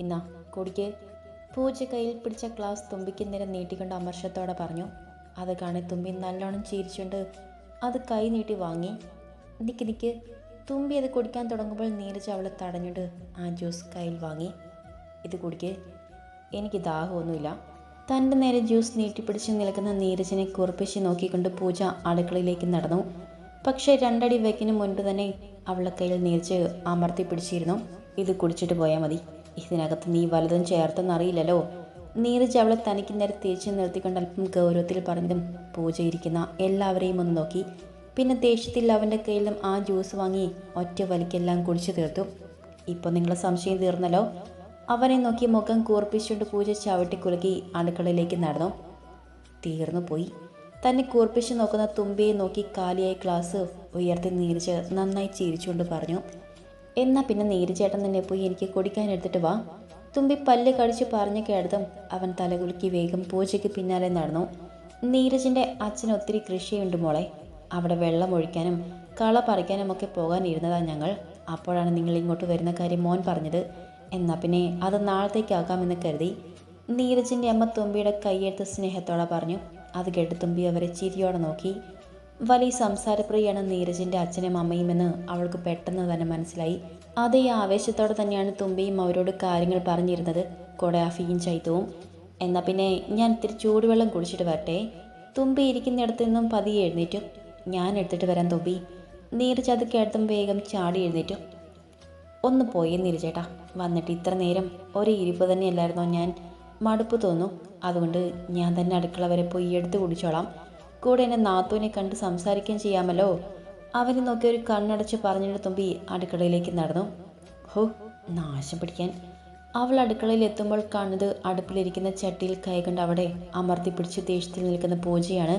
ഇന്നാ കുടിക്ക്. പൂജ കയ്യിൽ പിടിച്ച ഗ്ലാസ് തുമ്പിക്ക് നേരം നീട്ടിക്കൊണ്ട് അമർഷത്തോടെ പറഞ്ഞു അത് കാണി തുമ്പി നല്ലോണം ചിരിച്ചുകൊണ്ട് അത് കൈ നീട്ടി വാങ്ങി. നിക്ക് നിക്ക്. തുമ്പി അത് കുടിക്കാൻ തുടങ്ങുമ്പോൾ നീരജ് അവളെ തടഞ്ഞിട്ട് ആ ജ്യൂസ് കയ്യിൽ വാങ്ങി. ഇത് കുടിക്ക്. എനിക്ക് ദാഹമൊന്നുമില്ല. തന്റെ നേരെ ജ്യൂസ് നീട്ടിപ്പിടിച്ച് നിൽക്കുന്ന നീരജിനെ കുറിപ്പിച്ച് നോക്കിക്കൊണ്ട് പൂജ അടുക്കളയിലേക്ക് നടന്നു. പക്ഷേ രണ്ടടി വെക്കിന് മുൻപ് തന്നെ അവളുടെ കയ്യിൽ നീരജ് അമർത്തി പിടിച്ചിരുന്നു. ഇത് കുടിച്ചിട്ട് പോയാൽ മതി. ഇതിനകത്ത് നീ വലതും ചേർത്തെന്നറിയില്ലല്ലോ നീരജ് അവളെ തനിക്ക് നേരെ തിരിച്ചു നിർത്തിക്കൊണ്ട് അല്പം ഗൗരവത്തിൽ പറഞ്ഞതും പൂജയിരിക്കുന്ന എല്ലാവരെയും ഒന്ന് നോക്കി. പിന്നെ ദേഷ്യത്തിൽ അവന്റെ കയ്യിലും ആ ജ്യൂസ് വാങ്ങി ഒറ്റ വലിക്കെല്ലാം കുടിച്ചു തീർത്തു. ഇപ്പോൾ നിങ്ങളെ സംശയം തീർന്നല്ലോ? അവനെ നോക്കി മുഖം കൂർപ്പിച്ചുകൊണ്ട് പൂജ ചവിട്ടി കുലുക്കി അടുക്കളയിലേക്ക് നടന്നു. തീർന്നു പോയി. തന്നെ കൂർപ്പിച്ച് നോക്കുന്ന തുമ്പിയെ നോക്കി കാലിയായി ക്ലാസ് ഉയർത്തി നീരിച്ച് നന്നായി ചിരിച്ചുകൊണ്ട് പറഞ്ഞു. എന്നാ പിന്നെ നീരുചേട്ടൻ തന്നെ പോയി എനിക്ക് കുടിക്കാൻ എടുത്തിട്ട് വാ. തുമ്പി പല്ല് കടിച്ച് പറഞ്ഞു കേട്ടതും അവൻ തലകുലുക്കി വേഗം പൂജയ്ക്ക് പിന്നാലെ നടന്നു. നീരജിന്റെ അച്ഛന് ഒത്തിരി കൃഷിയുണ്ട് മോളെ. അവിടെ വെള്ളം ഒഴിക്കാനും കള പറിക്കാനും ഒക്കെ പോകാനിരുന്നതാ ഞങ്ങൾ. അപ്പോഴാണ് നിങ്ങൾ ഇങ്ങോട്ട് വരുന്ന കാര്യം മോൻ പറഞ്ഞത്. എന്നാ പിന്നെ അത് നാളത്തേക്കാകാമെന്ന് കരുതി. നീരജിന്റെ അമ്മ തുമ്പിയുടെ കൈയെടുത്ത് സ്നേഹത്തോടെ പറഞ്ഞു. അത് കേട്ട് തുമ്പി അവരെ ചിരിയോടെ നോക്കി. വലിയ സംസാരപ്രിയാണ് നീരജിന്റെ അച്ഛനും അമ്മയുമെന്ന് അവൾക്ക് പെട്ടെന്ന് തന്നെ മനസ്സിലായി. അതേ ആവേശത്തോടെ തന്നെയാണ് തുമ്പിയും അവരോട് കാര്യങ്ങൾ പറഞ്ഞിരുന്നത്. കൊടയാഫിയും ചൈത്തവും എന്നാൽ പിന്നെ ഞാൻ ഇത്തിരി ചൂടുവെള്ളം കുടിച്ചിട്ട് വരട്ടെ. തുമ്പി ഇരിക്കുന്നിടത്ത് നിന്നും പതിയെ എഴുന്നേറ്റു. ഞാൻ എടുത്തിട്ട് വരാൻ തുമ്പി. നീരജ് അത് കേട്ടതും വേഗം ചാടി എഴുന്നേറ്റു. ഒന്ന് പോയി നീരജേട്ടാ. വന്നിട്ട് ഇത്ര നേരം ഒരു ഇരിപ്പ് തന്നെയല്ലായിരുന്നോ ഞാൻ? മടുപ്പ് തോന്നും. അതുകൊണ്ട് ഞാൻ തന്നെ അടുക്കള വരെ പോയി എടുത്ത് കുടിച്ചോളാം. കൂടെ എന്നെ നാത്തൂനെ കണ്ട് സംസാരിക്കുകയും ചെയ്യാമല്ലോ? അവനെ നോക്കി ഒരു കണ്ണടച്ച് പറഞ്ഞിട്ട് തുമ്പി അടുക്കളയിലേക്ക് നടന്നു. ഹോ നാശം പിടിക്കാൻ. അവൾ അടുക്കളയിൽ എത്തുമ്പോൾ കാണുന്നത് അടുപ്പിലിരിക്കുന്ന ചട്ടിയിൽ കൈകൊണ്ട് അവിടെ അമർത്തി പിടിച്ച് ദേഷ്യത്തിൽ നിൽക്കുന്ന പൂജയാണ്.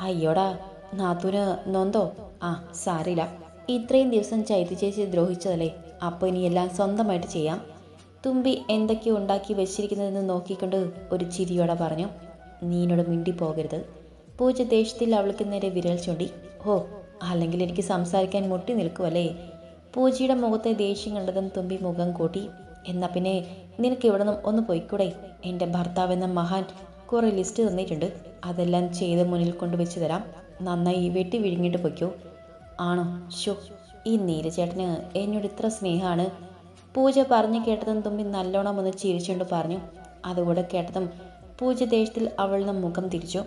അയ്യോടാ നാത്തൂന് നൊന്തോ? ആ സാരില്ല ഇത്രയും ദിവസം ചൈത്യ ചേച്ചി ദ്രോഹിച്ചതല്ലേ? അപ്പോൾ ഇനി എല്ലാം സ്വന്തമായിട്ട് ചെയ്യാം. തുമ്പി എന്തൊക്കെയോ ഉണ്ടാക്കി വെച്ചിരിക്കുന്നതെന്ന് നോക്കിക്കൊണ്ട് ഒരു ചിരിയോടെ പറഞ്ഞു. നീ നീനോട് മിണ്ടി പോകരുത് പൂജ ദേഷ്യത്തിൽ അവൾക്ക് നേരെ വിരൽ ചൂണ്ടി. ഹോ അല്ലെങ്കിൽ എനിക്ക് സംസാരിക്കാൻ മുട്ടി നിൽക്കുമല്ലേ പൂജയുടെ മുഖത്തെ ദേഷ്യം കണ്ടതും തുമ്പി മുഖം കൂട്ടി. എന്നാ പിന്നെ നിനക്ക് ഇവിടെ നിന്നും ഒന്ന് പോയിക്കൂടെ? എന്റെ ഭർത്താവ് എന്ന മഹാൻ കുറേ ലിസ്റ്റ് തന്നിട്ടുണ്ട്. അതെല്ലാം ചെയ്ത് മുന്നിൽ കൊണ്ടുവച്ച് തരാം. നന്നായി വെട്ടി വിഴുങ്ങിട്ട് പൊയ്ക്കോ. ആണോ? ഷോ ഈ നീരചേട്ടന് എന്നോട് ഇത്ര സ്നേഹമാണ്. പൂജ പറഞ്ഞു കേട്ടതും തുമ്പി നല്ലോണം ഒന്ന് ചിരിച്ചുകൊണ്ട് പറഞ്ഞു. അതുകൂടെ കേട്ടതും പൂജ ദേഷ്യത്തിൽ അവളുടെ മുഖം തിരിച്ചു.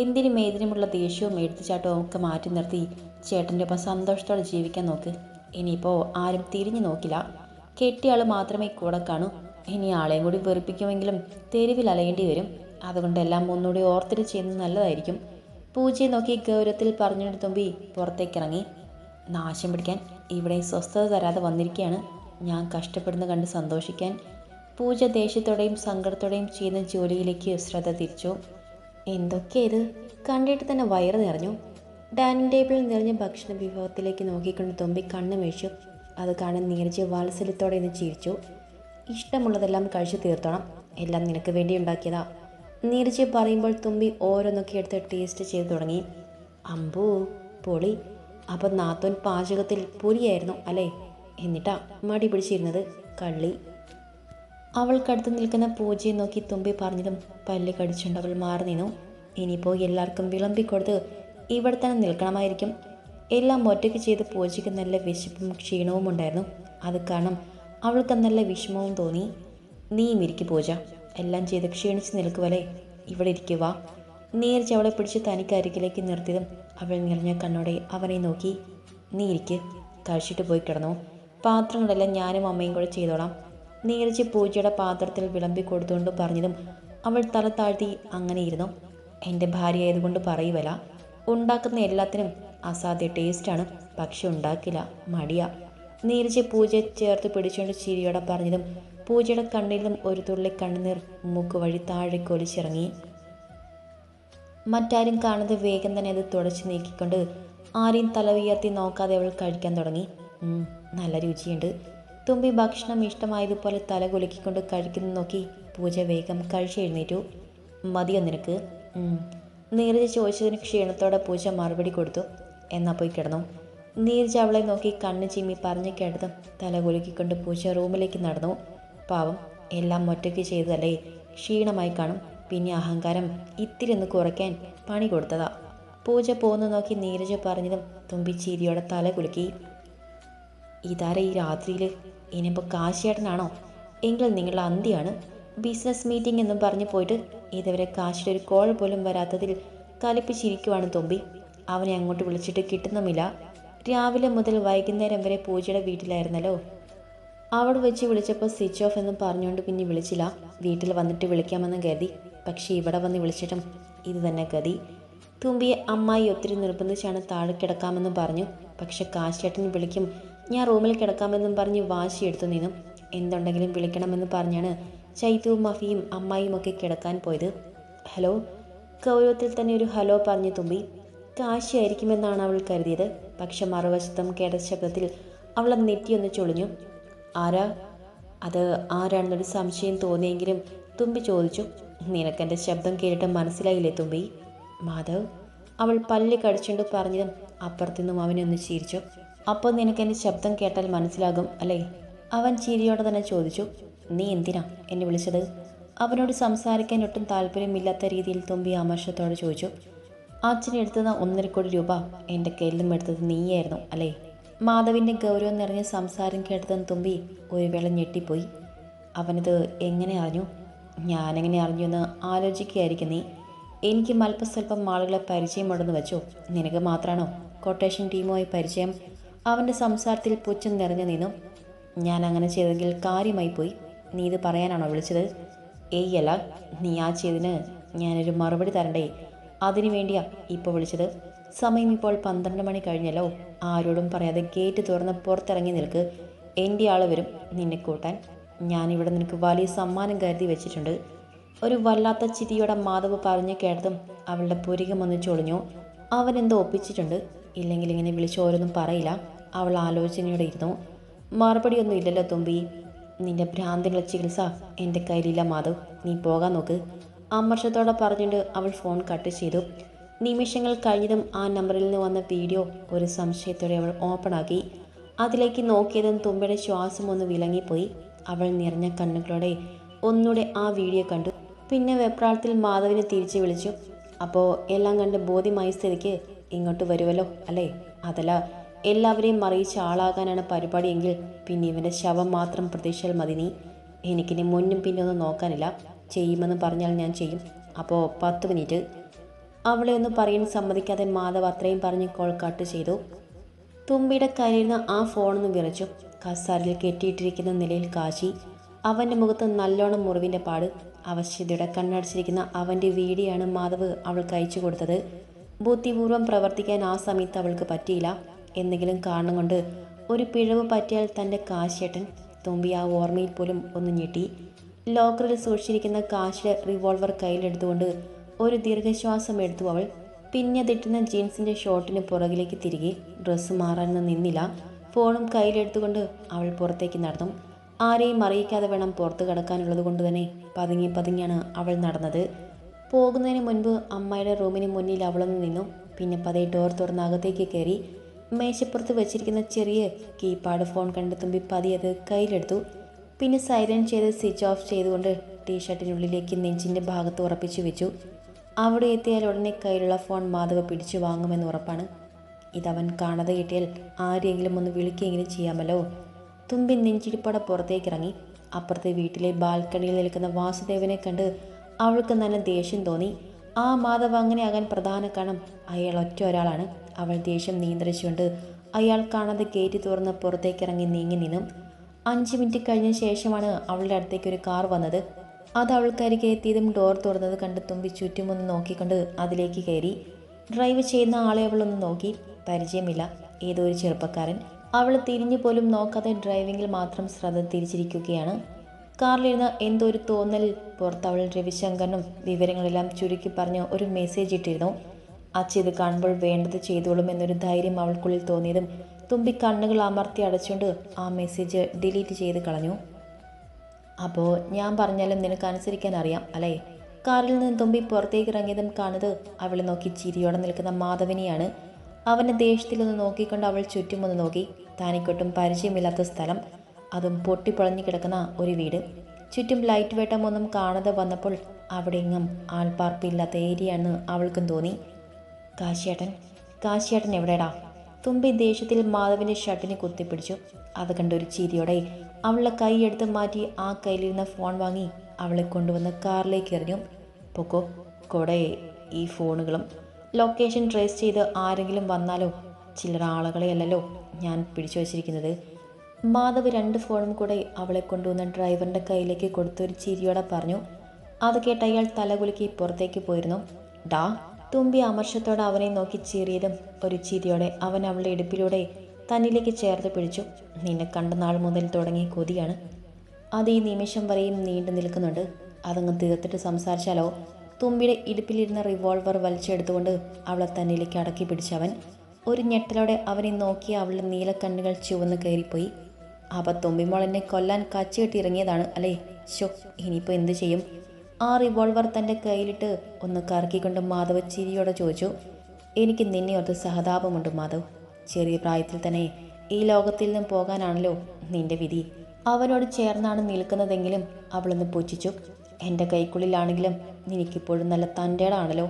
എന്തിനും ഏതിനുമുള്ള ദേഷ്യവും എടുത്തുചാട്ടവും ഒക്കെ മാറ്റി നിർത്തി ചേട്ടന്റെ ഒപ്പം സന്തോഷത്തോടെ ജീവിക്കാൻ നോക്ക്? ഇനിയിപ്പോൾ ആരും തിരിഞ്ഞു നോക്കില്ല. കെട്ടിയാൾ മാത്രമേ കൂടെ കാണൂ. ഇനി ആളെയും കൂടി വെറുപ്പിക്കുമെങ്കിലും തെരുവിൽ അലയേണ്ടി വരും. അതുകൊണ്ടെല്ലാം ഒന്നുകൂടി ഓർത്തിട്ട് ചെയ്യുന്നത് നല്ലതായിരിക്കും. പൂജയെ നോക്കി ഗൗരവത്തിൽ പറഞ്ഞിട്ട് തുമ്പി പുറത്തേക്കിറങ്ങി. നാശം പിടിക്കാൻ ഇവിടെ സ്വസ്ഥത തരാതെ വന്നിരിക്കുകയാണ്. ഞാൻ കഷ്ടപ്പെടുന്ന കണ്ട് സന്തോഷിക്കാൻ. പൂജ ദേഷ്യത്തോടെയും സങ്കടത്തോടെയും ചെയ്യുന്ന ജോലിയിലേക്ക് ശ്രദ്ധ തിരിച്ചു. എന്തൊക്കെ ഇത് കണ്ടിട്ട് തന്നെ വയറ് നിറഞ്ഞു. ഡൈനിങ് ടേബിളിൽ നിറഞ്ഞ ഭക്ഷണ വിഭവത്തിലേക്ക് നോക്കിക്കൊണ്ട് തുമ്പി കണ്ണു മേഴിച്ചു അത് കാണാൻ നീരജ് വാത്സല്യത്തോടെ നിന്ന് ചിരിച്ചു. ഇഷ്ടമുള്ളതെല്ലാം കഴിച്ചു തീർത്തോണം. എല്ലാം നിനക്ക് വേണ്ടി ഉണ്ടാക്കിയതാ. നീരജ് പറയുമ്പോൾ തുമ്പി ഓരോന്നൊക്കെ എടുത്ത് ടേസ്റ്റ് ചെയ്തു തുടങ്ങി. അമ്പൂ പൊളി. അപ്പം നാത്തോൻ പാചകത്തിൽ പുലിയായിരുന്നു അല്ലേ? എന്നിട്ടാ മടി പിടിച്ചിരുന്നത്. കള്ളി. അവൾക്കടുത്ത് നിൽക്കുന്ന പൂജയെ നോക്കി തുമ്പി പറഞ്ഞതും പല്ല് കടിച്ചുകൊണ്ട് അവൾ മാറി നിന്നു. ഇനിയിപ്പോൾ എല്ലാവർക്കും വിളമ്പിക്കൊടുത്ത് ഇവിടെ തന്നെ നിൽക്കണമായിരിക്കും. എല്ലാം ഒറ്റയ്ക്ക് ചെയ്ത് പൂജയ്ക്ക് നല്ല വിശപ്പും ക്ഷീണവും ഉണ്ടായിരുന്നു. അത് കാരണം അവൾക്ക് നല്ല വിഷമവും തോന്നി. നീയും ഇരിക്കു പൂജ. എല്ലാം ചെയ്ത് ക്ഷീണിച്ച് നിൽക്കുവല്ലേ ഇവിടെ ഇരിക്കുക നേരിച്ച് അവളെ പിടിച്ച് തനിക്ക് അരികിലേക്ക് നിർത്തിയതും അവൾ നിറഞ്ഞ കണ്ണോടെ അവനെ നോക്കി. നീ ഇരിക്ക്. കഴിച്ചിട്ട് പോയി കിടന്നു. പാത്രങ്ങളെല്ലാം ഞാനും അമ്മയും കൂടെ ചെയ്തോളാം. നീരജ് പൂജയുടെ പാത്രത്തിൽ വിളമ്പി കൊടുത്തുകൊണ്ട് പറഞ്ഞതും അവൾ തല താഴ്ത്തി അങ്ങനെ ഇരുന്നു എന്റെ ഭാര്യ ആയതുകൊണ്ട് പറയുവല ഉണ്ടാക്കുന്ന എല്ലാത്തിനും അസാധ്യ ടേസ്റ്റാണ് പക്ഷെ ഉണ്ടാക്കില്ല. മടിയ. നീരജ് പൂജ ചേർത്ത് പിടിച്ചുകൊണ്ട് ചിരിയോടെ പറഞ്ഞതും പൂജയുടെ കണ്ണിലും ഒരു തുള്ളി കണ്ണുനീർ മൂക്ക് വഴി താഴേക്ക് ഒലിച്ചിറങ്ങി മറ്റാരും കാണാതെ വേഗം തന്നെ അത് തുടച്ചു നീക്കിക്കൊണ്ട് ആരെയും തല ഉയർത്തി നോക്കാതെ അവൾ കഴിക്കാൻ തുടങ്ങി. നല്ല രുചിയുണ്ട്. തുമ്പി ഭക്ഷണം ഇഷ്ടമായതുപോലെ തല കുലുക്കിക്കൊണ്ട് കഴിക്കുന്നു നോക്കി പൂജ വേഗം കഴിച്ചെഴുന്നേറ്റു മതിയോ നിനക്ക്? നീരജ നീരജ് ചോദിച്ചതിന് ക്ഷീണത്തോടെ പൂജ മറുപടി കൊടുത്തു. എന്നാ പോയി കിടന്നു. നീരജ് അവളെ നോക്കി കണ്ണ് ചിമ്മി പറഞ്ഞു കേട്ടതും തല കുലുക്കിക്കൊണ്ട് പൂജ റൂമിലേക്ക് നടന്നു. പാവം എല്ലാം ഒറ്റയ്ക്ക് ചെയ്തതല്ലേ? ക്ഷീണമായി കാണും. പിന്നെ അഹങ്കാരം ഇത്തിരി ഒന്ന് കുറയ്ക്കാൻ പണി കൊടുത്തതാ. പൂജ പോന്നു നോക്കി നീരജ പറഞ്ഞതും തുമ്പി ചീരിയോടെ തല കുലുക്കി. ഇതാര ഈ രാത്രിയിൽ ഇനിയിപ്പോൾ കാശിയേട്ടനാണോ? എങ്കിൽ നിങ്ങളുടെ അന്തിയാണ്. ബിസിനസ് മീറ്റിംഗ് എന്നും പറഞ്ഞു പോയിട്ട് ഇതുവരെ കാശിയുടെ ഒരു കോൾ പോലും വരാത്തതിൽ കലിപ്പിച്ചിരിക്കുവാണ് തുമ്പി. അവനെ അങ്ങോട്ട് വിളിച്ചിട്ട് കിട്ടുന്നുമില്ല. രാവിലെ മുതൽ വൈകുന്നേരം വരെ പൂജയുടെ വീട്ടിലായിരുന്നല്ലോ. അവിടെ വെച്ച് വിളിച്ചപ്പോൾ സ്വിച്ച് ഓഫ് എന്നും പറഞ്ഞുകൊണ്ട് പിന്നെ വിളിച്ചില്ല. വീട്ടിൽ വന്നിട്ട് വിളിക്കാമെന്ന് കരുതി. പക്ഷേ ഇവിടെ വന്ന് വിളിച്ചിട്ടും ഇത് തന്നെ ഗതി. തുമ്പിയെ അമ്മായി ഒത്തിരി നിർബന്ധിച്ചാണ് താഴെ കിടക്കാമെന്ന് പറഞ്ഞു. പക്ഷെ കാശേട്ടൻ വിളിക്കും ഞാൻ റൂമിൽ കിടക്കാമെന്നും പറഞ്ഞ് വാശി എടുത്തു നിന്നും. എന്തുണ്ടെങ്കിലും വിളിക്കണമെന്ന് പറഞ്ഞാണ് ചൈത്യവും മഫിയും അമ്മായിയും ഒക്കെ കിടക്കാൻ പോയത്. ഹലോ? ഗൗരവത്തിൽ തന്നെ ഒരു ഹലോ പറഞ്ഞു തുമ്പി. കാശിയായിരിക്കുമെന്നാണ് അവൾ കരുതിയത്. പക്ഷെ മറുവശത്തും കേട്ട ശബ്ദത്തിൽ അവളെ നെറ്റിയൊന്ന് ചൊളിഞ്ഞു. ആരാ? അത് ആരാണെന്നൊരു സംശയം തോന്നിയെങ്കിലും തുമ്പി ചോദിച്ചു. നിനക്കെന്റെ ശബ്ദം കേട്ടിട്ട് മനസ്സിലായില്ലേ തുമ്പി? മാധവ്? അവൾ പല്ല് കടിച്ചുകൊണ്ട് പറഞ്ഞതും അപ്പുറത്തുനിന്നും അവനൊന്ന് ചിരിച്ചു അപ്പോൾ നിനക്കെന്റെ ശബ്ദം കേട്ടാൽ മനസ്സിലാകും അല്ലേ? അവൻ ചിരിയോടെ തന്നെ ചോദിച്ചു നീ എന്തിനാ എന്നെ വിളിച്ചത്? അവനോട് സംസാരിക്കാൻ ഒട്ടും താല്പര്യമില്ലാത്ത രീതിയിൽ തുമ്പി ആമർഷത്തോടെ ചോദിച്ചു അച്ഛനെടുത്തുന്ന ഒന്നര കോടി രൂപ. എന്റെ കയ്യിലും എടുത്തത് നീയായിരുന്നു അല്ലേ? മാധവിന്റെ ഗൗരവം നിറഞ്ഞ സംസാരം കേട്ടതെന്ന് തുമ്പി ഒരു വേള ഞെട്ടിപ്പോയി. അവനത് എങ്ങനെ അറിഞ്ഞു? ഞാനെങ്ങനെ അറിഞ്ഞു എന്ന് ആലോചിക്കുകയായിരിക്കും നീ. എനിക്ക് അല്പസ്വല്പം ആളുകളെ പരിചയമുണ്ടെന്ന് വെച്ചോ. നിനക്ക് മാത്രമാണോ കൊട്ടേഷൻ ടീമുമായി പരിചയം? അവന്റെ സംസാരത്തിൽ പുച്ഛം നിറഞ്ഞു നിന്നു ഞാൻ അങ്ങനെ ചെയ്തെങ്കിൽ കാര്യമായി പോയി. നീ ഇത് പറയാനാണോ വിളിച്ചത്? ഏയ് നീ ആ ചെയ്തിന് ഞാനൊരു മറുപടി തരണ്ടേ? അതിനു വേണ്ടിയാ ഇപ്പോൾ വിളിച്ചത്. സമയം ഇപ്പോൾ പന്ത്രണ്ട് മണി കഴിഞ്ഞല്ലോ. ആരോടും പറയാതെ ഗേറ്റ് തുറന്ന് പുറത്തിറങ്ങി നിൽക്ക്. എന്റെ ആൾ വരും നിന്നെ കൂട്ടാൻ. ഞാനിവിടെ നിനക്ക് വലിയ സമ്മാനം കരുതി വെച്ചിട്ടുണ്ട്. ഒരു വല്ലാത്ത ചിരിയോടെ മാധവ് പറഞ്ഞു കേട്ടതും അവളുടെ പുരികം ഒന്ന് ചൊളിഞ്ഞു. അവൻ എന്തോ ഒപ്പിച്ചിട്ടുണ്ട്. ഇല്ലെങ്കിൽ ഇങ്ങനെ വിളിച്ചോരൊന്നും പറയില്ല. അവൾ ആലോചനയോടെ ഇരുന്നു മറുപടിയൊന്നും ഇല്ലല്ലോ തുമ്പി. നിന്റെ ഭ്രാന്തിനുള്ള ചികിത്സ എന്റെ കയ്യിലില്ല മാധവ് നീ പോകാൻ നോക്ക്. അമർഷത്തോടെ പറഞ്ഞുകൊണ്ട് അവൾ ഫോൺ കട്ട് ചെയ്തു. നിമിഷങ്ങൾ കഴിഞ്ഞതും ആ നമ്പറിൽ നിന്ന് വന്ന വീഡിയോ ഒരു സംശയത്തോടെ അവൾ ഓപ്പണാക്കി അതിലേക്ക് നോക്കിയതും തുമ്പയുടെ ശ്വാസം ഒന്ന് വിലങ്ങിപ്പോയി. അവൾ നിറഞ്ഞ കണ്ണുകളോടെ ഒന്നുകൂടെ ആ വീഡിയോ കണ്ടു. പിന്നെ വെപ്രാളത്തിൽ മാധവിനെ തിരിച്ചു വിളിച്ചു. അപ്പോൾ എല്ലാം കണ്ട് ബോധ്യമായ സ്ഥിതിക്ക് ഇങ്ങോട്ട് വരുമല്ലോ അല്ലേ? അതല്ല എല്ലാവരെയും അറിയിച്ച ആളാകാനാണ് പരിപാടിയെങ്കിൽ പിന്നെ ഇവന്റെ ശവം മാത്രം പ്രതീക്ഷയിൽ മതി നീ. എനിക്കിനി മുന്നും പിന്നൊന്നും നോക്കാനില്ല. ചെയ്യുമെന്ന് പറഞ്ഞാൽ ഞാൻ ചെയ്യും. അപ്പോൾ പത്ത് മിനിറ്റ്. അവളെ ഒന്ന് പറയാൻ സമ്മതിക്കാതെ മാധവ് അത്രയും പറഞ്ഞ് കോൾ കട്ട് ചെയ്തു. തുമ്പിയുടെ കയ്യിലിരുന്ന് ആ ഫോണൊന്ന് വിറച്ചു. കസാരയിൽ കെട്ടിയിട്ടിരിക്കുന്ന നിലയിൽ കാശി. അവന്റെ മുഖത്ത് നല്ലോണം മുറിവിന്റെ പാട്. അവശ്യതയുടെ കണ്ണടച്ചിരിക്കുന്ന അവന്റെ വീടിയാണ് മാധവ് അവൾക്ക് അയച്ചു കൊടുത്തത്. ബുദ്ധിപൂർവം പ്രവർത്തിക്കാൻ ആ സമയത്ത് അവൾക്ക് പറ്റിയില്ല. എന്തെങ്കിലും കാരണം കൊണ്ട് ഒരു പിഴവ് പറ്റിയാൽ തന്റെ കാശേട്ടൻ തുമ്പി ആ ഓർമ്മയിൽ പോലും ഒന്ന് ഞെട്ടി. ലോക്കറിൽ സൂക്ഷിച്ചിരിക്കുന്ന കാശിലെ റിവോൾവർ കയ്യിലെടുത്തുകൊണ്ട് ഒരു ദീർഘശ്വാസം എടുത്തു അവൾ പിന്നെ തെറ്റുന്ന ജീൻസിന്റെ ഷോർട്ടിന് പുറകിലേക്ക് തിരികെ. ഡ്രസ്സ് മാറാനൊന്നും നിന്നില്ല. ഫോണും കയ്യിലെടുത്തുകൊണ്ട് അവൾ പുറത്തേക്ക് നടന്നു. ആരെയും അറിയിക്കാതെ വേണം പുറത്ത് കിടക്കാനുള്ളത് കൊണ്ട് തന്നെ പതുങ്ങി പതുങ്ങിയാണ് അവൾ നടന്നത്. പോകുന്നതിന് മുൻപ് അമ്മയുടെ റൂമിന് മുന്നിൽ അവളൊന്ന് നിന്നു. പിന്നെ പതേ ഡോർ തുറന്ന് അകത്തേക്ക് കയറി മേശപ്പുറത്ത് വെച്ചിരിക്കുന്ന ചെറിയ കീപാഡ് ഫോൺ കണ്ട് തുമ്പി പതിയത് കയ്യിലെടുത്തു. പിന്നെ സൈലൻ ചെയ്ത് സ്വിച്ച് ഓഫ് ചെയ്തുകൊണ്ട് ടീഷർട്ടിനുള്ളിലേക്ക് നെഞ്ചിന്റെ ഭാഗത്ത് ഉറപ്പിച്ചു വെച്ചു. അവിടെ എത്തിയാൽ ഉടനെ കയ്യിലുള്ള ഫോൺ മാധവ പിടിച്ചു വാങ്ങുമെന്ന് ഉറപ്പാണ്. ഇതവൻ കാണാതെ കിട്ടിയാൽ ആരെങ്കിലും ഒന്ന് വിളിക്കുകയെങ്കിലും ചെയ്യാമല്ലോ. തുമ്പി നെഞ്ചിരിപ്പട പുറത്തേക്കിറങ്ങി. അപ്പുറത്തെ വീട്ടിലെ ബാൽക്കണിയിൽ നിൽക്കുന്ന വാസുദേവനെ കണ്ട് അവൾക്ക് നല്ല ദേഷ്യം തോന്നി. ആ മാധവ് അങ്ങനെ ആകാൻ പ്രധാന കാരണം അയാൾ ഒറ്റ ഒരാളാണ്. അവൾ ദേഷ്യം നിയന്ത്രിച്ചുകൊണ്ട് അയാൾ കാണാതെ ഗേറ്റ് തുറന്ന് പുറത്തേക്കിറങ്ങി നീങ്ങി നിന്നു. അഞ്ച് മിനിറ്റ് കഴിഞ്ഞ ശേഷമാണ് അവളുടെ അടുത്തേക്ക് ഒരു കാർ വന്നത്. അത് അവൾക്കരികെ എത്തിയതും ഡോർ തുറന്നത് കണ്ട് തുമ്പി ചുറ്റുമൊന്ന് നോക്കിക്കൊണ്ട് അതിലേക്ക് കയറി. ഡ്രൈവ് ചെയ്യുന്ന ആളെ അവൾ ഒന്ന് നോക്കി. പരിചയമില്ല. ഏതോ ഒരു ചെറുപ്പക്കാരൻ. അവൾ തിരിഞ്ഞു പോലും നോക്കാതെ ഡ്രൈവിങ്ങിൽ മാത്രം ശ്രദ്ധ തിരിച്ചിരിക്കുകയാണ്. കാറിലിരുന്ന് എന്തോ ഒരു തോന്നൽ പുറത്ത് അവൾ രവിശങ്കറിനും വിവരങ്ങളെല്ലാം ചുരുക്കി പറഞ്ഞ് ഒരു മെസ്സേജ് ഇട്ടിരുന്നു. അച്ഛ ഇത് കാണുമ്പോൾ വേണ്ടത് ചെയ്തോളും എന്നൊരു ധൈര്യം അവൾക്കുള്ളിൽ തോന്നിയതും തുമ്പി കണ്ണുകൾ അമർത്തി അടച്ചുകൊണ്ട് ആ മെസ്സേജ് ഡിലീറ്റ് ചെയ്ത് കളഞ്ഞു. അപ്പോൾ ഞാൻ പറഞ്ഞാലും നിനക്ക് അനുസരിക്കാൻ അറിയാം അല്ലേ? കാറിൽ നിന്ന് തുമ്പി പുറത്തേക്ക് ഇറങ്ങിയതും കാണുന്നത് അവളെ നോക്കി ചിരിയോടെ നിൽക്കുന്ന മാധവിനെയാണ്. അവനെ ദേഷ്യത്തിലൊന്ന് നോക്കിക്കൊണ്ട് അവൾ ചുറ്റുമൊന്ന് നോക്കി. താനിക്കൊട്ടും പരിചയമില്ലാത്ത സ്ഥലം. അതും പൊട്ടിപ്പൊളഞ്ഞു കിടക്കുന്ന ഒരു വീട്. ചുറ്റും ലൈറ്റ് വേട്ടമൊന്നും കാണാതെ വന്നപ്പോൾ അവിടെയെങ്ങും ആൾപ്പാർപ്പില്ലാത്ത ഏരിയയാണെന്ന് അവൾക്കും തോന്നി. കാശിയേട്ടൻ കാശിയേട്ടൻ എവിടെടാ തുമ്പി ദേഷ്യത്തിൽ മാധവിന്റെ ഷർട്ടിന് കുത്തിപ്പിടിച്ചു. അത് കണ്ടൊരു ചിരിയോടെ അവളുടെ കൈ മാറ്റി ആ കയ്യിലിരുന്ന ഫോൺ വാങ്ങി അവളെ കൊണ്ടുവന്ന് കാറിലേക്ക് എറിഞ്ഞു. പൊക്കോ കൊടെ ഈ ഫോണുകളും. ലൊക്കേഷൻ ട്രേസ് ചെയ്ത് ആരെങ്കിലും വന്നാലോ? ചില്ലറ ആളുകളെയല്ലോ ഞാൻ പിടിച്ചു വച്ചിരിക്കുന്നത്. മാധവ് രണ്ട് ഫോണും കൂടെ അവളെ കൊണ്ടുവന്ന ഡ്രൈവറിന്റെ കയ്യിലേക്ക് കൊടുത്തൊരു ചിരിയോടെ പറഞ്ഞു. അത് കേട്ട് അയാൾ തലകുലുക്കി പുറത്തേക്ക് പോയിരുന്നു. ഡാ തുമ്പി അമർഷത്തോടെ അവനെ നോക്കി ചീറിയതും ഒരു ചിരിയോടെ അവൻ അവളുടെ ഇടുപ്പിലൂടെ തന്നിലേക്ക് ചേർത്ത് പിടിച്ചു. നിന്നെ കണ്ട നാൾ മുതൽ തുടങ്ങിയ കൊതിയാണ്. അത് ഈ നിമിഷം വരെയും നീണ്ടു നിൽക്കുന്നുണ്ട്. അതങ്ങ് തീർത്തിട്ട് സംസാരിച്ചാലോ? തുമ്പിയുടെ ഇടുപ്പിലിരുന്ന റിവോൾവർ വലിച്ചെടുത്തുകൊണ്ട് അവളെ തന്നിലേക്ക് അടക്കി പിടിച്ചവൻ ഒരു ഞെട്ടലോടെ അവനെ നോക്കി അവളുടെ നീലക്കണ്ണുകൾ ചുവന്ന് കയറിപ്പോയി. അപ്പം തുമ്പിമോൾ എന്നെ കൊല്ലാൻ കച്ചുകെട്ടി ഇറങ്ങിയതാണ് അല്ലേ? ഷോ ഇനിയിപ്പോൾ എന്ത് ചെയ്യും? ആ റിവോൾവർ തന്റെ കയ്യിലിട്ട് ഒന്ന് കറക്കിക്കൊണ്ട് മാധവ് ചിരിയോടെ ചോദിച്ചു എനിക്ക് നിന്നെ ഓർത്ത് സഹതാപമുണ്ട് മാധവ്. ചെറിയ പ്രായത്തിൽ തന്നെ ഈ ലോകത്തിൽ നിന്നും പോകാനാണല്ലോ നിന്റെ വിധി. അവനോട് ചേർന്നാണ് നിൽക്കുന്നതെങ്കിലും അവളൊന്ന് പുച്ഛിച്ചു. എന്റെ കൈക്കുള്ളിലാണെങ്കിലും നിനക്കിപ്പോഴും നല്ല തന്റെടാണല്ലോ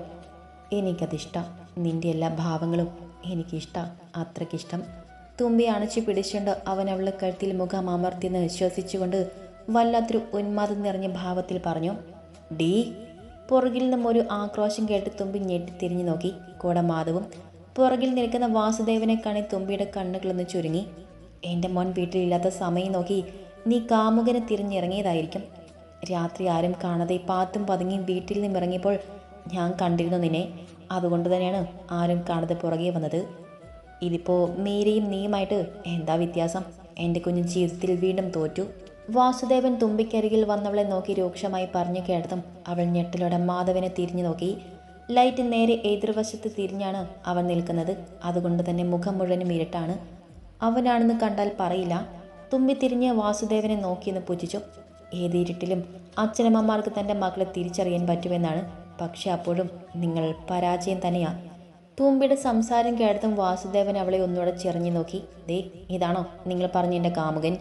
എനിക്കതിഷ്ടം. നിന്റെ എല്ലാ ഭാവങ്ങളും എനിക്കിഷ്ടം. അത്രയ്ക്കിഷ്ടം തുമ്പി അണച്ചു പിടിച്ചുകൊണ്ട് അവൻ അവളുടെ കഴുത്തിൽ മുഖം അമർത്തിയെന്ന് വിശ്വസിച്ചുകൊണ്ട് വല്ലാത്തൊരു ഉന്മാദം നിറഞ്ഞ ഭാവത്തിൽ പറഞ്ഞു ഡീ. പുറകിൽ നിന്നും ഒരു ആക്രോശം കേട്ട് തുമ്പി ഞെട്ടി തിരിഞ്ഞു നോക്കി. കൂടെ മാധവും പുറകിൽ നിൽക്കുന്ന വാസുദേവനെ കാണി തുമ്പിയുടെ കണ്ണുകളൊന്ന് ചുരുങ്ങി. എന്റെ മോൻ വീട്ടിലില്ലാത്ത സമയം നോക്കി നീ കാമുകനെ തിരിഞ്ഞിറങ്ങിയതായിരിക്കും. രാത്രി ആരും കാണാതെ പാത്തും പതുങ്ങിയും വീട്ടിൽ നിന്നും ഇറങ്ങിയപ്പോൾ ഞാൻ കണ്ടിരുന്നു നിന്നെ. അതുകൊണ്ട് തന്നെയാണ് ആരും കാണാതെ പുറകെ വന്നത്. ഇതിപ്പോൾ മീരയും നീയുമായിട്ട് എന്താ വ്യത്യാസം? എന്റെ കുഞ്ഞു ജീവിതത്തിൽ വീണ്ടും തോറ്റു. വാസുദേവൻ തുമ്പിക്കരികിൽ വന്നവളെ നോക്കി രൂക്ഷമായി പറഞ്ഞു കേട്ടതും അവൾ ഞെട്ടലോടെ മാധവനെ തിരിഞ്ഞു നോക്കി. ലൈറ്റ് നേരെ എതിർവശത്ത് തിരിഞ്ഞാണ് അവൻ നിൽക്കുന്നത്. അതുകൊണ്ട് തന്നെ മുഖം മുഴുവനും ഇരുട്ടാണ്. അവനാണെന്ന് കണ്ടാൽ പറയില്ല. തുമ്പി തിരിഞ്ഞ് വാസുദേവനെ നോക്കിയെന്ന് പുച്ഛിച്ചു ഏത് ഇരുട്ടിലും അച്ഛനമ്മമാർക്ക് തന്റെ മകളെ തിരിച്ചറിയാൻ പറ്റുമെന്നാണ്. പക്ഷെ അപ്പോഴും നിങ്ങൾ പരാജയം തന്നെയാ. തുമ്പിയുടെ സംസാരം കേട്ടതും വാസുദേവൻ അവളെ ഒന്നുകൂടെ ചെറിഞ്ഞു നോക്കി. ദേ ഇതാണോ നിങ്ങൾ പറഞ്ഞ എന്റെ കാമുകൻ?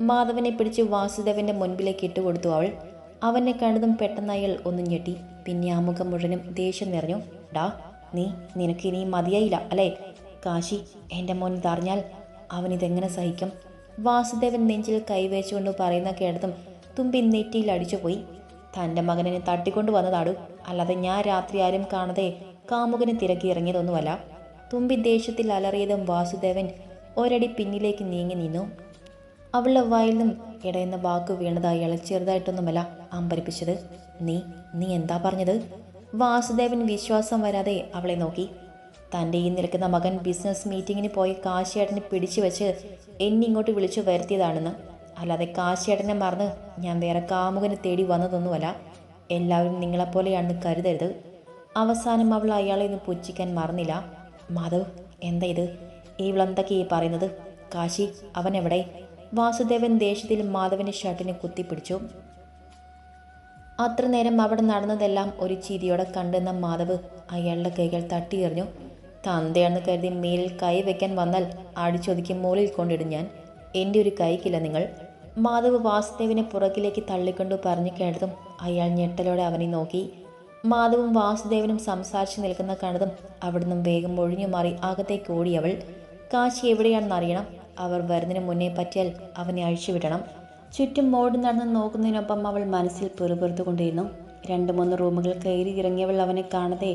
മാധവനെ പിടിച്ച് വാസുദേവന്റെ മുൻപിലേക്ക് ഇട്ടുകൊടുത്തു അവൾ. അവനെ കണ്ടതും പെട്ടെന്ന് അയാൾ ഒന്ന് ഞെട്ടി. പിന്നെ ആ മുഖം മുഴുവനും ദേഷ്യം നിറഞ്ഞു. ഡാ നീ നിനക്ക് ഇനി മതിയായില്ല അല്ലേ? കാശി എന്റെ മോൻ ഇതറിഞ്ഞാൽ അവൻ ഇതെങ്ങനെ സഹിക്കും? വാസുദേവൻ നെഞ്ചിൽ കൈവച്ചുകൊണ്ട് പറയുന്ന കേട്ടതും തുമ്പി നെറ്റിയിൽ അടിച്ചുപോയി. തന്റെ മകനെ തട്ടിക്കൊണ്ടു വന്നതാടു. അല്ലാതെ ഞാൻ രാത്രി ആരും കാണാതെ കാമുകനെ തിരക്കി ഇറങ്ങിയതൊന്നുമല്ല. തുമ്പി ദേഷ്യത്തിൽ അലറിയതും വാസുദേവൻ ഒരടി പിന്നിലേക്ക് നീങ്ങി നിന്നു. അവളുടെ വായിൽ നിന്നും കിടയുന്ന വാക്ക് വീണത് അയാളെ ചെറുതായിട്ടൊന്നുമല്ല അമ്പരിപ്പിച്ചത്. നീ നീ എന്താ പറഞ്ഞത്? വാസുദേവൻ വിശ്വാസം വരാതെ അവളെ നോക്കി. തന്റെ ഈ നിൽക്കുന്ന മകൻ ബിസിനസ് മീറ്റിങ്ങിന് പോയി കാശിയേട്ടനെ പിടിച്ചു വെച്ച് എന്നെ ഇങ്ങോട്ട് വിളിച്ചു വരുത്തിയതാണെന്ന്. അല്ലാതെ കാശിയേട്ടനെ മറന്ന് ഞാൻ വേറെ കാമുകനെ തേടി വന്നതൊന്നുമല്ല. എല്ലാവരും നിങ്ങളെപ്പോലെയാണെന്ന് കരുതരുത്. അവസാനം അവൾ അയാളെ ഒന്ന് പുച്ഛിക്കാൻ മറന്നില്ല. മാധവ് എന്താ ഇത്? ഇവളെന്തൊക്കെയാ ഈ പറയുന്നത്? കാശി അവൻ എവിടെ? വാസുദേവൻ ദേഷ്യത്തിൽ മാധവന്റെ ഷർട്ടിനെ കുത്തിപ്പിടിച്ചു. അത്ര നേരം അവിടെ നടന്നതെല്ലാം ഒരു ചിരിയോടെ കണ്ടെന്ന മാധവ് അയാളുടെ കൈകൾ തട്ടിയെറിഞ്ഞു. തന്തയാണെന്ന് കരുതി മേലിൽ കൈ വെക്കാൻ വന്നാൽ അടിച്ചൊതുക്കി മുകളിൽ കൊണ്ടിടും ഞാൻ. എന്റെ ഒരു കൈക്കില്ല നിങ്ങൾ. മാധവ് വാസുദേവിനെ പുറകിലേക്ക് തള്ളിക്കൊണ്ടു പറഞ്ഞു കേട്ടതും അയാൾ ഞെട്ടലോടെ അവനെ നോക്കി. മാധവും വാസുദേവനും സംസാരിച്ചു നിൽക്കുന്ന കണ്ടതും അവിടുന്ന് വേഗം ഒഴിഞ്ഞു മാറി അകത്തേക്ക് ഓടിയവൾ കാശി എവിടെയാണെന്ന് അറിയണം. അവർ വരുന്നതിന് മുന്നേ പറ്റിയാൽ അവനെ അഴിച്ചുവിടണം. ചുറ്റും ഓടി നടന്ന് നോക്കുന്നതിനൊപ്പം അവൾ മനസ്സിൽ പെറുപെറുത്തുകൊണ്ടിരുന്നു രണ്ട് മൂന്ന് റൂമുകൾ കയറി ഇറങ്ങിയവൾ അവനെ കാണാതെ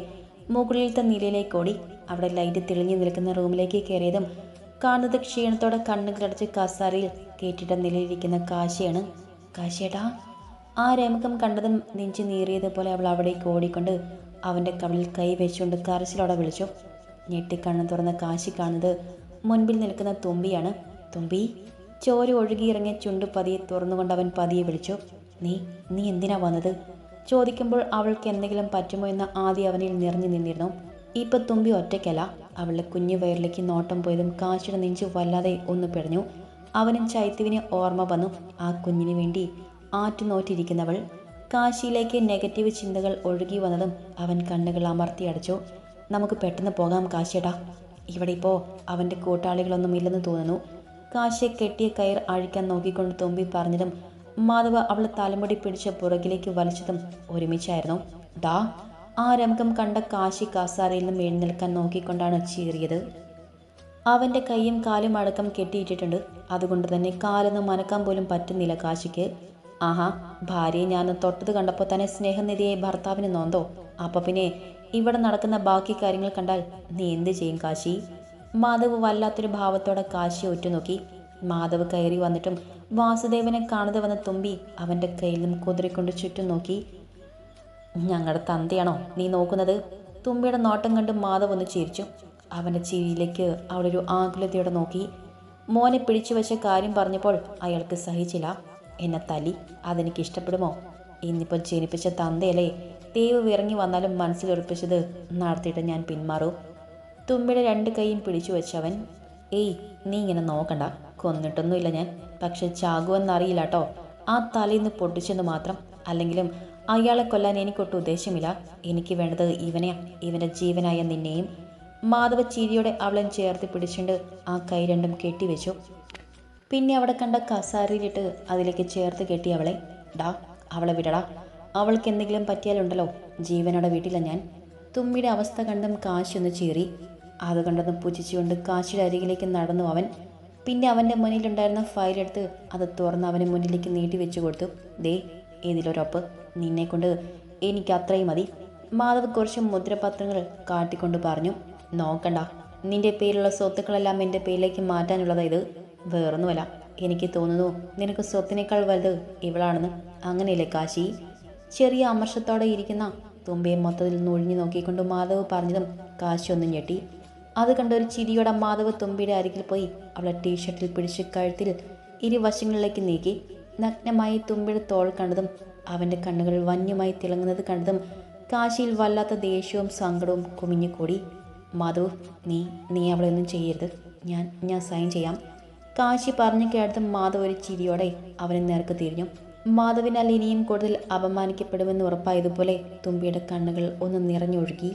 മുകളിലത്തെ നിലയിലേക്ക് ഓടി. അവിടെ ലൈറ്റ് തെളിഞ്ഞു നിൽക്കുന്ന റൂമിലേക്ക് കയറിയതും കാണുന്നത് ക്ഷീണത്തോടെ കണ്ണുകളടച്ച് കസാരയിൽ കേട്ടിട്ട നിലയിലിരിക്കുന്ന കാശിയാണ്. കാശിയേട്ടാ ആ രേമകം കണ്ടതും നെഞ്ചു നീറിയതുപോലെ അവൾ അവിടേക്ക് ഓടിക്കൊണ്ട് അവന്റെ കവിളിൽ കൈ വെച്ചുകൊണ്ട് കരച്ചിലോടെ വിളിച്ചു. ഞെട്ടിക്കണ്ണ് തുറന്ന കാശി കാണുന്നത് മുൻപിൽ നിൽക്കുന്ന തുമ്പിയാണ്. തുമ്പി ചോര ഒഴുകിയിറങ്ങിയ ചുണ്ട് പതിയെ തുറന്നുകൊണ്ട് അവൻ പതിയെ വിളിച്ചു. നീ നീ എന്തിനാ വന്നത് ചോദിക്കുമ്പോൾ അവൾക്ക് എന്തെങ്കിലും പറ്റുമോ എന്ന് ആദ്യം അവനിൽ നിറഞ്ഞു നിന്നിരുന്നു. ഇപ്പൊ തുമ്പി ഒറ്റയ്ക്കല്ല. അവളുടെ കുഞ്ഞു വയറിലേക്ക് നോട്ടം പോയതും കാശിയുടെ നെഞ്ചു വല്ലാതെ ഒന്ന് പിടഞ്ഞു അവനും ചൈത്യവിനെ ഓർമ്മ വന്നു. ആ കുഞ്ഞിന് വേണ്ടി ആറ്റുനോറ്റിരിക്കുന്നവൾ. കാശിയിലേക്ക് നെഗറ്റീവ് ചിന്തകൾ ഒഴുകി വന്നതും അവൻ കണ്ണുകൾ അമർത്തി അടച്ചു നമുക്ക് പെട്ടെന്ന് പോകാം കാശിയേട്ടാ. ഇവിടെ ഇപ്പോൾ അവന്റെ കൂട്ടാളികളൊന്നും ഇല്ലെന്ന് തോന്നുന്നു. കാശിയെ കെട്ടിയ കയർ അഴിക്കാൻ നോക്കിക്കൊണ്ട് തുമ്പി പറഞ്ഞതും മാധവ അവളെ തലമുടി പിടിച്ച് പുറകിലേക്ക് വലിച്ചതും ഒരുമിച്ചായിരുന്നു. ദാ ആ രംഗം കണ്ട കാശി കാസാരയിൽ നിന്നും എഴുന്നേൽക്കാൻ നോക്കിക്കൊണ്ടാണ് ചീറിയത്. അവന്റെ കൈയും കാലും അടക്കം കെട്ടിയിട്ടിട്ടുണ്ട്. അതുകൊണ്ട് തന്നെ കാലൊന്ന് മനക്കാൻ പോലും പറ്റുന്നില്ല കാശിക്ക്. ആഹാ ഭാര്യയെ ഞാൻ തൊട്ടത് കണ്ടപ്പോൾ തന്നെ സ്നേഹനിധിയെ ഭർത്താവിന് നോന്തോ? അപ്പൊ പിന്നെ ഇവിടെ നടക്കുന്ന ബാക്കി കാര്യങ്ങൾ കണ്ടാൽ നീ എന്ത് ചെയ്യും കാശി? മാധവ് വല്ലാത്തൊരു ഭാവത്തോടെ കാശി ഉറ്റുനോക്കി. മാധവ് കയറി വന്നിട്ടും വാസുദേവനെ കാണാതെ വന്ന തുമ്പി അവന്റെ നിന്നും കുതിരക്കൊണ്ട് ചുറ്റും നോക്കി. ഞങ്ങളുടെ തന്തയാണോ നീ നോക്കുന്നത്? തുമ്പിയുടെ നോട്ടം കണ്ട് മാധവ് ഒന്ന് ചിരിച്ചു. അവന്റെ ചിരിയിലേക്ക് അവളൊരു ആകുലതയോടെ നോക്കി. മോനെ പിടിച്ചു വെച്ച കാര്യം പറഞ്ഞപ്പോൾ അയാൾക്ക് സഹിച്ചില്ല. എന്നെ തലി അതെനിക്ക് ഇഷ്ടപ്പെടുമോ? ഇന്നിപ്പോൾ ജനിപ്പിച്ച തന്തയല്ലേ? ദൈവം വിറങ്ങി വന്നാലും മനസ്സിലുറപ്പിച്ചത് നടത്തിയിട്ട് ഞാൻ പിന്മാറൂ. തുമ്പിയുടെ രണ്ട് കൈയും പിടിച്ചു വെച്ചവൻ ഏയ് നീ ഇങ്ങനെ നോക്കണ്ട. കൊന്നിട്ടൊന്നുമില്ല ഞാൻ. പക്ഷെ ചാകുവെന്നറിയില്ല കേട്ടോ ആ തലയിന്ന് പൊട്ടിച്ചെന്ന് മാത്രം. അല്ലെങ്കിലും അയാളെ കൊല്ലാൻ എനിക്കൊട്ടും ഉദ്ദേശമില്ല. എനിക്ക് വേണ്ടത് ഇവനെയാ. ഇവന്റെ ജീവനായ നിന്നെയും. മാധവ ചിരിയോടെ അവളെ ചേർത്ത് പിടിച്ചുകൊണ്ട് ആ കൈ രണ്ടും കെട്ടിവെച്ചു. പിന്നെ അവിടെ കണ്ട കസാരയിലിട്ട് അതിലേക്ക് ചേർത്ത് കെട്ടി അവളെ ഡാ അവളെ വിടടാ. അവൾക്ക് എന്തെങ്കിലും പറ്റിയാലുണ്ടല്ലോ. ജീവനോടെ വീട്ടില്ല ഞാൻ. തുമ്മിയുടെ അവസ്ഥ കണ്ടും കാശൊന്ന് ചീറി. അത് കണ്ടൊന്ന് പുച്ഛിച്ചുകൊണ്ട് കാശിയുടെ അരികിലേക്ക് നടന്നു അവൻ. പിന്നെ അവന്റെ മുന്നിലുണ്ടായിരുന്ന ഫയലെടുത്ത് അത് തുറന്ന് അവന് മുന്നിലേക്ക് നീട്ടി വെച്ചു കൊടുത്തു. ദേ ഇതിലൊരൊപ്പ്. നിന്നെ കൊണ്ട് എനിക്ക് അത്രയും മതി. മാധവ് കുറച്ച് മുദ്രപത്രങ്ങൾ കാട്ടിക്കൊണ്ട് പറഞ്ഞു. നോക്കണ്ട. നിന്റെ പേരിലുള്ള സ്വത്തുക്കളെല്ലാം എന്റെ പേരിലേക്ക് മാറ്റാനുള്ളതായത് വേറൊന്നുമല്ല. എനിക്ക് തോന്നുന്നു നിനക്ക് സ്വത്തിനേക്കാൾ വലുത് ഇവളാണെന്ന്. അങ്ങനെയല്ലേ കാശി? ചെറിയ അമർഷത്തോടെ ഇരിക്കുന്ന തുമ്പയെ മൊത്തത്തിൽ നൊഴിഞ്ഞു നോക്കിക്കൊണ്ട് മാധവ് പറഞ്ഞതും കാശി ഒന്നും ഞെട്ടി. അത് കണ്ട ഒരു ചിരിയോടെ മാധവ് തുമ്പിയുടെ അരികിൽ പോയി അവളെ ടീഷർട്ടിൽ പിടിച്ച് കഴുത്തിൽ ഇരുവശങ്ങളിലേക്ക് നീക്കി. നഗ്നമായി തുമ്പിയുടെ തോൾ കണ്ടതും അവന്റെ കണ്ണുകൾ വന്യമായി തിളങ്ങുന്നത് കണ്ടതും കാശിയിൽ വല്ലാത്ത ദേഷ്യവും സങ്കടവും കുമിഞ്ഞുകൂടി. മാധവ് നീ നീ അവളെ ഒന്നും ചെയ്യരുത്. ഞാൻ ഞാൻ സൈൻ ചെയ്യാം. കാശി പറഞ്ഞു കേട്ട മാധവ് ഒരു ചിരിയോടെ അവനെ നേർക്ക് തിരിഞ്ഞു. മാധവിനാൽ ഇനിയും കൂടുതൽ അപമാനിക്കപ്പെടുമെന്ന് ഉറപ്പായതുപോലെ തുമ്പിയുടെ കണ്ണുകൾ ഒന്ന് നിറഞ്ഞൊഴുകി